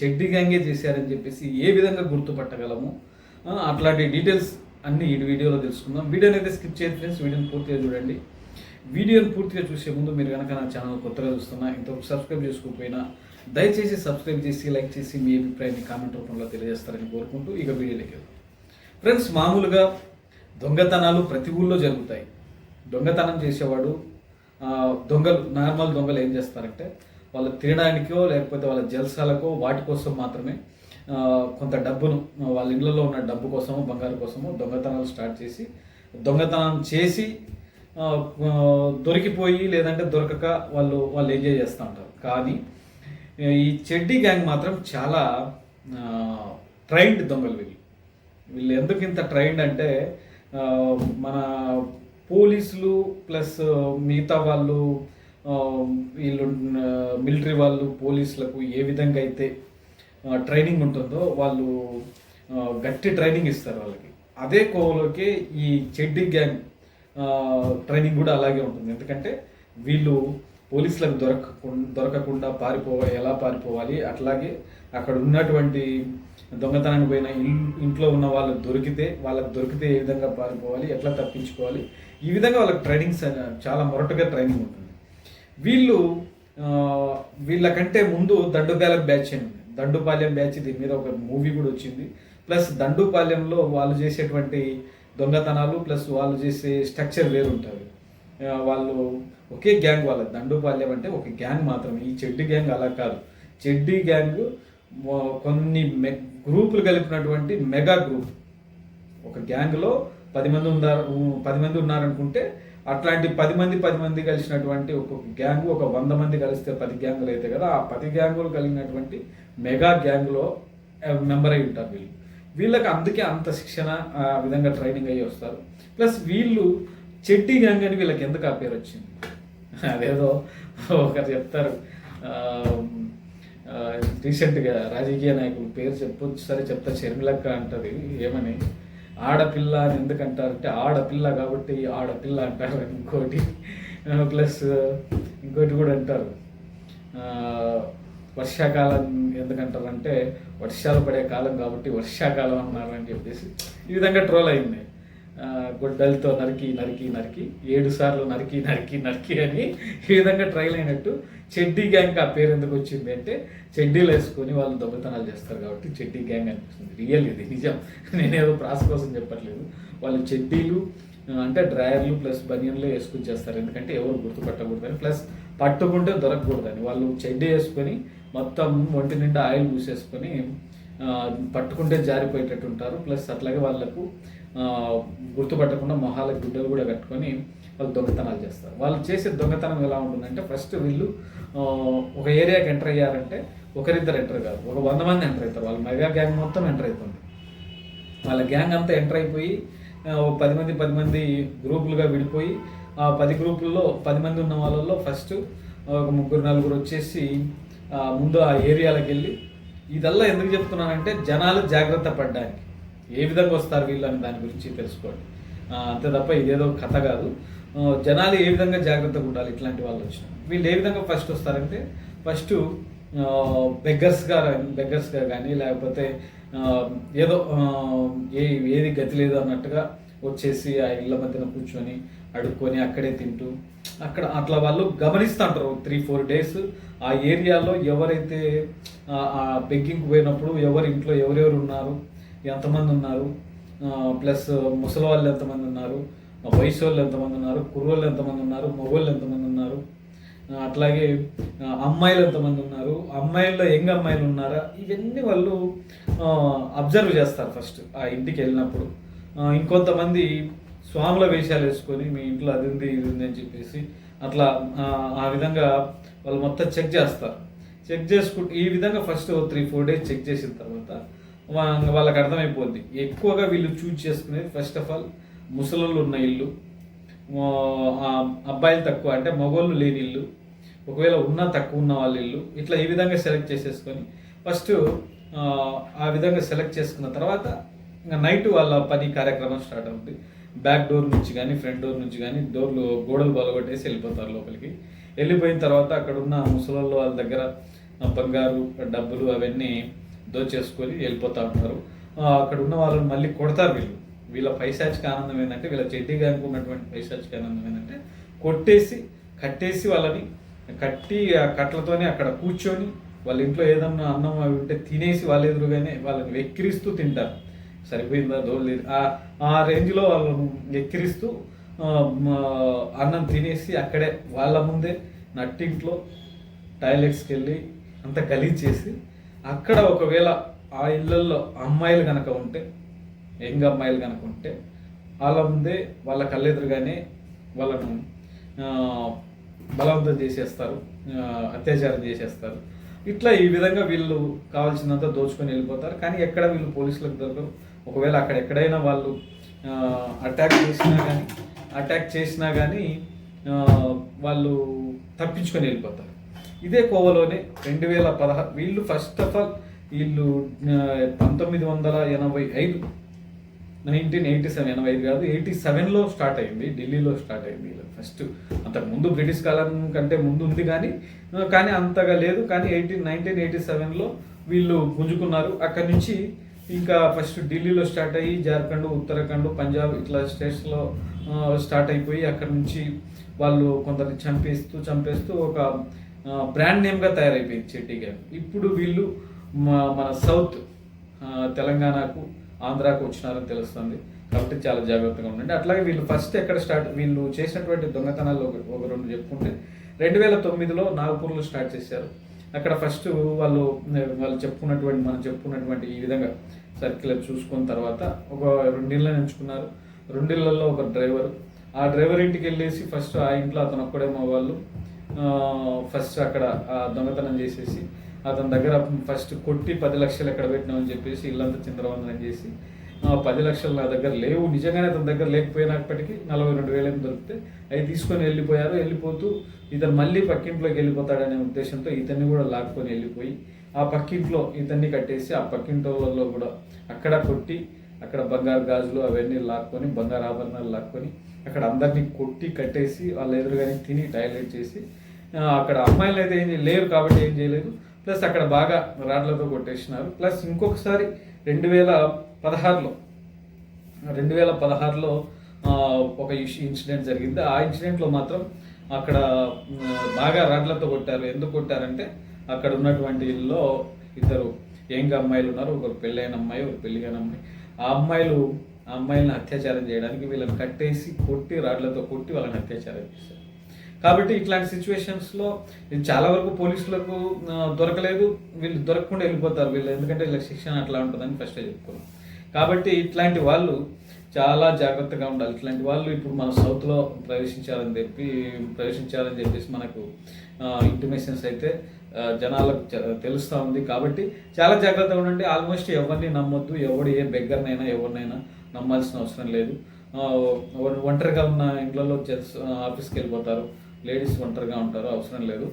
చెడ్డి గ్యాంగే చేశారని చెప్పేసి ఏ విధంగా గుర్తుపట్టగలము? అట్లాంటి డీటెయిల్స్ అన్ని ఈ వీడియోలో తెలుసుకుందాం. వీడియోని అయితే స్కిప్ చేయండి ఫ్రెండ్స్ వీడియోని పూర్తిగా చూడండి. వీడియోని పూర్తిగా చూసే ముందు మీరు కనుక నా ఛానల్ కొత్తగా చూస్తున్నా ఇంతవరకు సబ్స్క్రైబ్ చేసుకోకపోయినా దయచేసి సబ్స్క్రైబ్ చేసి లైక్ చేసి మీ అభిప్రాయాన్ని కామెంట్ రూపంలో తెలియజేస్తారని కోరుకుంటూ ఇక వీడియోలోకి ఫ్రెండ్స్ మామూలుగా దొంగతనాలు ప్రతి ఊళ్ళో జరుగుతాయి. దొంగతనం చేసేవాడు దొంగలు నార్మల్ దొంగలు ఏం చేస్తారంటే వాళ్ళు తినడానికో లేకపోతే వాళ్ళ జల్సాలకో వాటి కోసం మాత్రమే కొంత డబ్బును వాళ్ళ ఇళ్ళలో ఉన్న డబ్బు కోసమో బంగారు కోసమో దొంగతనాలు స్టార్ట్ చేసి దొంగతనం చేసి దొరికిపోయి లేదంటే దొరకక వాళ్ళు వాళ్ళు ఎంజాయ్ చేస్తూ ఉంటారు. కానీ ఈ చెడ్డి గ్యాంగ్ మాత్రం చాలా ట్రైన్డ్ దొంగలు వీళ్ళు. వీళ్ళు ఎందుకు ఇంత ట్రైన్డ్ అంటే మన పోలీసులు ప్లస్ మిగతా వాళ్ళు వీళ్ళు మిలిటరీ వాళ్ళు పోలీసులకు ఏ విధంగా అయితే ట్రైనింగ్ ఉంటుందో వాళ్ళు గట్టి ట్రైనింగ్ ఇస్తారు వాళ్ళకి. అదే కోవలోకి ఈ చెడ్డి గ్యాంగ్ ట్రైనింగ్ కూడా అలాగే ఉంటుంది. ఎందుకంటే వీళ్ళు పోలీసులకు దొరకకుండా దొరకకుండా పారిపోవాలి ఎలా పారిపోవాలి? అట్లాగే అక్కడ ఉన్నటువంటి దొంగతనానికి పోయిన ఇంట్లో ఉన్న వాళ్ళు దొరికితే వాళ్ళకి దొరికితే ఏ విధంగా పారిపోవాలి? ఎట్లా తప్పించుకోవాలి? ఈ విధంగా వాళ్ళకి ట్రైనింగ్స్ చాలా మొరటుగా ట్రైనింగ్ ఉంటుంది. వీళ్ళు వీళ్ళకంటే ముందు దండుపాలెం బ్యాచ్ అని ఉంది దండుపాలెం బ్యాచ్ దీని మీద ఒక మూవీ కూడా వచ్చింది. ప్లస్ దండుపాలెంలో వాళ్ళు చేసేటువంటి దొంగతనాలు ప్లస్ వాళ్ళు చేసే స్ట్రక్చర్ వేరు ఉంటుంది వాళ్ళు ఒకే గ్యాంగ్ వాళ్ళ దండుపాలెం అంటే ఒక గ్యాంగ్ మాత్రమే. ఈ చెడ్డి గ్యాంగ్ అలా కాదు. చెడ్డి గ్యాంగ్ కొన్ని మె గ్రూపులు కలిపినటువంటి మెగా గ్రూప్. ఒక గ్యాంగ్లో పది మంది ఉన్నారు పది మంది ఉన్నారనుకుంటే అట్లాంటి పది మంది పది మంది కలిసినటువంటి ఒక గ్యాంగ్ ఒక వంద మంది కలిస్తే పది గ్యాంగులు అయితే కదా ఆ పది గ్యాంగులు కలిగినటువంటి మెగా గ్యాంగ్లో మెంబర్ అయి ఉంటారు వీళ్ళు. వీళ్ళకి అందుకే అంత శిక్షణ ఆ విధంగా ట్రైనింగ్ అయ్యి వస్తారు. ప్లస్ వీళ్ళు చెట్టి గ్యాంగ్ అని వీళ్ళకి ఎందుకు ఆ పేరు వచ్చింది? అదేదో ఒకరు చెప్తారు. రీసెంట్గా రాజకీయ నాయకులు పేరు చెప్పొచ్చు సరే చెప్తా షర్మిలక్క అంటది ఏమని? ఆడపిల్ల అని ఎందుకంటారంటే ఆడపిల్ల కాబట్టి ఆడపిల్ల అంటారు ఇంకోటి. ప్లస్ ఇంకోటి కూడా అంటారు. వర్షాకాలం ఎందుకంటారంటే వర్షాలు పడే కాలం కాబట్టి వర్షాకాలం అన్నారు అని చెప్పేసి ఈ విధంగా ట్రోల్ అయింది. ఆ, గొడ్డలతో నరికి నరికి నరికి ఏడు సార్లు నరికి నరికి నరికి అని ఈ విధంగా ట్రైల్ అయినట్టు చెడ్డీ గ్యాంగ్ ఆ పేరు ఎందుకు వచ్చింది అంటే చెడ్డీలు వేసుకొని వాళ్ళు దొంగతనాలు చేస్తారు కాబట్టి చెడ్డీ గ్యాంగ్ అనిపిస్తుంది. రియల్ ఇది నిజం. నేనేదో ప్రాస కోసం చెప్పట్లేదు. వాళ్ళు చెడ్డీలు అంటే డ్రాయర్లు ప్లస్ బనియన్లు వేసుకుని చేస్తారు. ఎందుకంటే ఎవరు గుర్తుపట్టకూడదని. ప్లస్ పట్టుకుంటే దొరకకూడదని. వాళ్ళు చెడ్డీ వేసుకొని మొత్తం ఒంటి నిండా ఆయిల్ పూసేసుకొని పట్టుకుంటే జారిపోయేటట్టు ఉంటారు. ప్లస్ అట్లాగే వాళ్ళకు గుర్తుపట్టకుండా మొహాలకు గుడ్డలు కూడా కట్టుకొని వాళ్ళు దొంగతనాలు చేస్తారు. వాళ్ళు చేసే దొంగతనం ఎలా ఉంటుందంటే ఫస్ట్ వీళ్ళు ఒక ఏరియాకి ఎంటర్ అయ్యారంటే ఒకరిద్దరు ఎంటర్ కాదు ఒక వంద మంది ఎంటర్ అవుతారు. వాళ్ళ మెగా గ్యాంగ్ మొత్తం ఎంటర్ అవుతుంది. వాళ్ళ గ్యాంగ్ అంతా ఎంటర్ అయిపోయి ఆ, పది మంది పది మంది గ్రూపులుగా విడిపోయి ఆ పది గ్రూపుల్లో పది మంది ఉన్న వాళ్ళల్లో ఫస్ట్ ఒక ముగ్గురు నలుగురు వచ్చేసి ముందు ఆ ఏరియాలకు వెళ్ళి ఇదల్లా ఎందుకు చెప్తున్నానంటే జనాలు జాగ్రత్త పడ్డానికి. ఏ విధంగా వస్తారు వీళ్ళు అని దాని గురించి తెలుసుకోండి. అంతే తప్ప ఇదేదో కథ కాదు. జనాలు ఏ విధంగా జాగ్రత్తగా ఉండాలి ఇట్లాంటి వాళ్ళు వచ్చిన? వీళ్ళు ఏ విధంగా ఫస్ట్ వస్తారంటే ఫస్ట్ బెగ్గర్స్గా బెగ్గర్స్గా కానీ లేకపోతే ఏదో ఏ ఏది గతి లేదు అన్నట్టుగా వచ్చేసి ఆ ఇళ్ళ మధ్యన కూర్చొని అడుక్కొని అక్కడే తింటూ అక్కడ అట్లా వాళ్ళు గమనిస్తుంటారు. త్రీ ఫోర్ డేస్ ఆ ఏరియాలో ఎవరైతే ఆ బెగ్గింగ్ పోయినప్పుడు ఎవరి ఇంట్లో ఎవరెవరు ఉన్నారు ఎంతమంది ఉన్నారు ప్లస్ ముసలి వాళ్ళు ఎంతమంది ఉన్నారు వయసు వాళ్ళు ఎంతమంది ఉన్నారు కుర్రోళ్ళు ఎంతమంది ఉన్నారు మగవాళ్ళు ఎంతమంది ఉన్నారు అట్లాగే అమ్మాయిలు ఎంతమంది ఉన్నారు అమ్మాయిల్లో యంగ్ అమ్మాయిలు ఉన్నారా? ఇవన్నీ వాళ్ళు అబ్జర్వ్ చేస్తారు ఫస్ట్ ఆ ఇంటికి వెళ్ళినప్పుడు. ఇంకొంతమంది స్వాముల వేషాలు వేసుకొని మీ ఇంట్లో అది ఉంది ఇది ఉంది అని చెప్పేసి అట్లా ఆ, విధంగా వాళ్ళు మొత్తం చెక్ చేస్తారు. చెక్ చేసుకుంటే ఈ విధంగా first three four days check చేసిన తర్వాత వాళ్ళకి అర్థమైపోద్ది. ఎక్కువగా వీళ్ళు చూజ్ చేసుకునేది ఫస్ట్ ఆఫ్ ఆల్ ముసలోళ్ళు ఉన్న ఇల్లు అబ్బాయిలు తక్కువ అంటే మగోళ్ళు లేని ఇల్లు ఒకవేళ ఉన్నా తక్కువ ఉన్న వాళ్ళ ఇల్లు ఇట్లా ఈ విధంగా సెలెక్ట్ చేసేసుకొని ఫస్ట్ ఆ విధంగా సెలెక్ట్ చేసుకున్న తర్వాత ఇంకా నైట్ వాళ్ళ పని కార్యక్రమం స్టార్ట్ అవుతుంది బ్యాక్ డోర్ నుంచి కానీ ఫ్రంట్ డోర్ నుంచి కానీ డోర్లు గోడలు బలగొట్టేసి వెళ్ళిపోతారు లోపలికి. వెళ్ళిపోయిన తర్వాత అక్కడ ఉన్న ముసలోళ్ళు వాళ్ళ దగ్గర బంగారు డబ్బులు అవన్నీ దోచేసుకొని వెళ్ళిపోతూ ఉంటారు. అక్కడ ఉన్న వాళ్ళని మళ్ళీ కొడతారు వీళ్ళు. వీళ్ళ పైశాచిక ఆనందం ఏంటంటే వీళ్ళ చెడ్డిగా అనుకున్నటువంటి పైశాచిక ఆనందం ఏంటంటే కొట్టేసి కట్టేసి వాళ్ళని కట్టి ఆ కట్లతోనే అక్కడ కూర్చొని వాళ్ళ ఇంట్లో ఏదన్నా అన్నం అవి ఉంటే తినేసి వాళ్ళ ఎదురుగానే వాళ్ళని వెక్కిరిస్తూ తింటారు. సరిపోయిందా? దోళ్ళు ఆ- ఆ రేంజ్లో వాళ్ళను ఎక్కిరిస్తూ అన్నం తినేసి అక్కడే వాళ్ళ ముందే నట్టింట్లో టాయిలెట్స్కి వెళ్ళి అంత గలీజ్ చేసి అక్కడ ఒకవేళ ఆ ఇళ్ళల్లో అమ్మాయిలు కనుక ఉంటే యంగ్ అమ్మాయిలు కనుక ఉంటే వాళ్ళ ముందే వాళ్ళ కళ్ళెదురుగానే వాళ్ళను బలవంతం చేసేస్తారు అత్యాచారం చేసేస్తారు. ఇట్లా ఈ విధంగా వీళ్ళు కావాల్సినంత దోచుకొని వెళ్ళిపోతారు. కానీ ఎక్కడ వీళ్ళు పోలీసులకు దొరకరు. ఒకవేళ అక్కడ ఎక్కడైనా వాళ్ళు అటాక్ చేసినా కానీ అటాక్ చేసినా కానీ వాళ్ళు తప్పించుకొని వెళ్ళిపోతారు. ఇదే కోవలోనే రెండు వేల పదహారు వీళ్ళు ఫస్ట్ ఆఫ్ ఆల్ వీళ్ళు పంతొమ్మిది వందల ఎనభై ఐదు నైన్టీన్ ఎయిటీ సెవెన్ ఎనభై ఐదు కాదు ఎయిటీ సెవెన్లో స్టార్ట్ అయింది ఢిల్లీలో స్టార్ట్ అయింది ఫస్ట్. అంతకు ముందు బ్రిటిష్ కాలం కంటే ముందు ఉంది కానీ కానీ అంతగా లేదు. కానీ ఎయిటీన్ నైన్టీన్ ఎయిటీ సెవెన్లో వీళ్ళు గుంజుకున్నారు. అక్కడి నుంచి ఇంకా ఫస్ట్ ఢిల్లీలో స్టార్ట్ అయ్యి జార్ఖండ్ ఉత్తరాఖండ్ పంజాబ్ ఇట్లా స్టేట్స్లో స్టార్ట్ అయిపోయి అక్కడ నుంచి వాళ్ళు కొందరిని చంపేస్తూ చంపేస్తూ ఒక బ్రాండ్ నేమ్గా తయారైపోయింది చెట్టి గ్యాంగ్ ఇప్పుడు వీళ్ళు మా- మన సౌత్ తెలంగాణకు ఆంధ్రాకు వచ్చినారని తెలుస్తుంది. కాబట్టి చాలా జాగ్రత్తగా ఉండండి. అట్లాగే వీళ్ళు ఫస్ట్ ఎక్కడ స్టార్ట్ వీళ్ళు చేసినటువంటి దొంగతనాలు ఒక రెండు చెప్పుకుంటే రెండు వేల తొమ్మిదిలో నాగపూర్లో స్టార్ట్ చేశారు. అక్కడ ఫస్ట్ వాళ్ళు వాళ్ళు చెప్పుకున్నటువంటి మనం చెప్పుకున్నటువంటి ఈ విధంగా సర్క్యులర్ చూసుకున్న తర్వాత ఒక రెండిళ్ళని ఎంచుకున్నారు. రెండిళ్ళల్లో ఒక డ్రైవర్ ఆ డ్రైవర్ ఇంటికి వెళ్ళేసి ఫస్ట్ ఆ ఇంట్లో అతను ఒక్కడే మా వాళ్ళు. ఫస్ట్ అక్కడ ఆ దొంగతనం చేసేసి అతని దగ్గర ఫస్ట్ కొట్టి పది లక్షలు ఎక్కడ పెట్టినామని చెప్పేసి ఇల్లంతా చిందరవందనం చేసి పది లక్షలు నా దగ్గర లేవు నిజంగానే అతని దగ్గర లేకపోయినప్పటికీ నలభై రెండు వేలు ఏమి దొరికితే అవి తీసుకొని వెళ్ళిపోయారు. వెళ్ళిపోతూ ఇతను మళ్ళీ పక్కింట్లోకి వెళ్ళిపోతాడనే ఉద్దేశంతో ఇతన్ని కూడా లాక్కొని వెళ్ళిపోయి ఆ పక్కింట్లో ఇతన్ని కట్టేసి ఆ పక్కింటోళ్ళలో కూడా అక్కడ కొట్టి అక్కడ బంగారు గాజులు అవన్నీ లాక్కొని బంగారు ఆభరణాలు లాక్కొని అక్కడ అందరినీ కొట్టి కట్టేసి వాళ్ళ ఎదురుగానే తిని టాయిలెట్ చేసి అక్కడ అమ్మాయిలు అయితే ఏం లేరు కాబట్టి ఏం చేయలేదు. ప్లస్ అక్కడ బాగా రాడ్లతో కొట్టేసినారు. ప్లస్ ఇంకొకసారి రెండు వేల పదహారులో రెండు వేల పదహారులో ఒక ఇన్సిడెంట్ జరిగింది. ఆ ఇన్సిడెంట్లో మాత్రం అక్కడ బాగా రాడ్లతో కొట్టారు. ఎందుకు కొట్టారంటే అక్కడ ఉన్నటువంటి ఇల్లులో ఇద్దరు యంగ్ అమ్మాయిలు ఉన్నారు. ఒకరు పెళ్ళైన అమ్మాయి ఒక పెళ్ళిగైన అమ్మాయి. ఆ అమ్మాయిలు ఆ అమ్మాయిలను అత్యాచారం చేయడానికి వీళ్ళని కట్టేసి కొట్టి రాడ్లతో కొట్టి వాళ్ళని అత్యాచారం చేశారు. కాబట్టి ఇట్లాంటి సిచ్యువేషన్స్లో చాలా వరకు పోలీసులకు దొరకలేదు. వీళ్ళు దొరకకుండా వెళ్ళిపోతారు వీళ్ళు. ఎందుకంటే వీళ్ళకి శిక్షణ అట్లా ఉంటుందని ఫస్టే చెప్పుకున్నాం. కాబట్టి ఇట్లాంటి వాళ్ళు చాలా జాగ్రత్తగా ఉండాలి. ఇట్లాంటి వాళ్ళు ఇప్పుడు మన సౌత్లో ప్రవేశించాలని చెప్పి ప్రవేశించాలని చెప్పేసి మనకు ఇంటిమేషన్స్ అయితే జనాలకు తెలుస్తూ ఉంది. కాబట్టి చాలా జాగ్రత్తగా ఉండండి. ఆల్మోస్ట్ ఎవరిని నమ్మొద్దు. ఎవడు ఏ బెగ్గర్నైనా ఎవరినైనా నమ్మాల్సిన అవసరం లేదు. ఒంటరిగా ఉన్న ఇండ్లలో ఆఫీస్కి వెళ్ళిపోతారు. లేడీస్ ఒంటరిగా ఉంటారు అవసరం లేదు.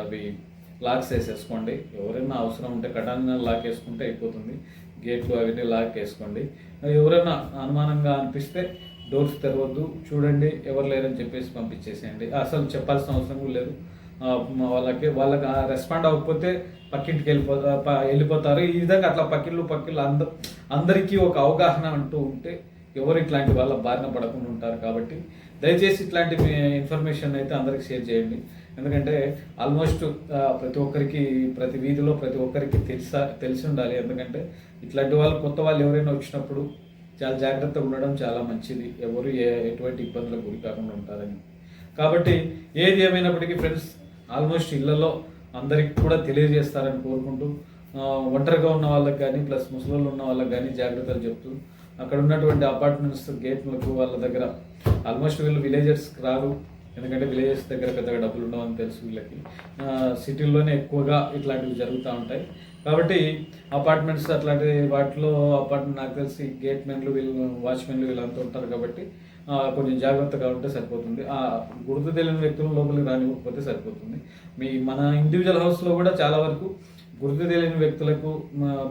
అవి లాక్స్ వేసేసుకోండి. ఎవరైనా అవసరం ఉంటే కటాన లాక్ వేసుకుంటే అయిపోతుంది. గేట్లు అవన్నీ లాక్ వేసుకోండి. ఎవరైనా అనుమానంగా అనిపిస్తే డోర్స్ తెరవద్దు. చూడండి ఎవరు లేరని చెప్పేసి పంపించేసేయండి. అసలు చెప్పాల్సిన అవసరం కూడా లేదు. వాళ్ళకి వాళ్ళకి రెస్పాండ్ అవ్వకపోతే పక్కింటికి వెళ్ళిపో వెళ్ళిపోతారు. ఈ విధంగా అట్లా పక్కిళ్ళు పక్కిళ్ళు అంద అందరికీ ఒక అవగాహన అంటూ ఉంటే ఎవరు ఇట్లాంటి వాళ్ళ బారిన పడకుండా ఉంటారు కాబట్టి దయచేసి ఇట్లాంటి ఇన్ఫర్మేషన్ అయితే అందరికి షేర్ చేయండి. ఎందుకంటే ఆల్మోస్ట్ ప్రతి ఒక్కరికి ప్రతి వీధిలో ప్రతి ఒక్కరికి తెలుసా తెలిసి ఉండాలి. ఎందుకంటే ఇట్లాంటి వాళ్ళు కొత్త వాళ్ళు ఎవరైనా వచ్చినప్పుడు చాలా జాగ్రత్తగా ఉండడం చాలా మంచిది. ఎవరు ఏ ఎటువంటి ఇబ్బందులకు గురి కాకుండా ఉంటారని. కాబట్టి ఏది ఏమైనప్పటికీ ఫ్రెండ్స్ ఆల్మోస్ట్ ఇళ్ళలో అందరికి కూడా తెలియజేస్తారని కోరుకుంటూ ఒంటరిగా ఉన్న వాళ్ళకి కానీ ప్లస్ ముసలోళ్ళు ఉన్న వాళ్ళకి కానీ జాగ్రత్తలు చెప్తూ అక్కడ ఉన్నటువంటి అపార్ట్మెంట్స్ గేట్లకు వాళ్ళ దగ్గర ఆల్మోస్ట్ వీళ్ళు విలేజర్స్ రారు. ఎందుకంటే విలేజెస్ దగ్గర పెద్దగా డబ్బులు ఉండవని తెలుసు వీళ్ళకి. సిటీల్లోనే ఎక్కువగా ఇట్లాంటివి జరుగుతూ ఉంటాయి. కాబట్టి అపార్ట్మెంట్స్ అట్లాంటి వాటిలో అపార్ట్మెంట్ నాకు తెలిసి గేట్ మెన్లు వీళ్ళు వాచ్మెన్లు వీళ్ళంతా ఉంటారు కాబట్టి కొంచెం జాగ్రత్తగా ఉంటే సరిపోతుంది. ఆ గుర్తు తెలియని వ్యక్తులు లోపలికి రానివ్వకపోతే సరిపోతుంది. మీ మన ఇండివిజువల్ హౌస్లో కూడా చాలా వరకు గుర్తు తెలియని వ్యక్తులకు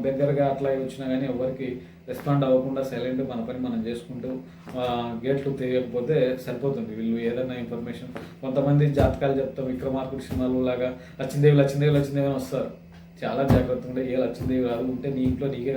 దగ్గరగా అట్లా వచ్చినా కానీ ఎవరికి రెస్పాండ్ అవ్వకుండా సైలెంట్ మన పని మనం చేసుకుంటూ గేట్లు తీయకపోతే సరిపోతుంది. వీళ్ళు ఏదైనా ఇన్ఫర్మేషన్ కొంతమంది జాతకాలు చెప్తాం విక్రమార్కుడు సినిమాలు లాగా లచ్చిందేవి లచ్చిందేవి లచ్చిందేవి అని వస్తారు. చాలా జాగ్రత్తగా ఉండే ఏ లచ్చిందేవి రాదు ఉంటే నీ ఇంట్లో నీకే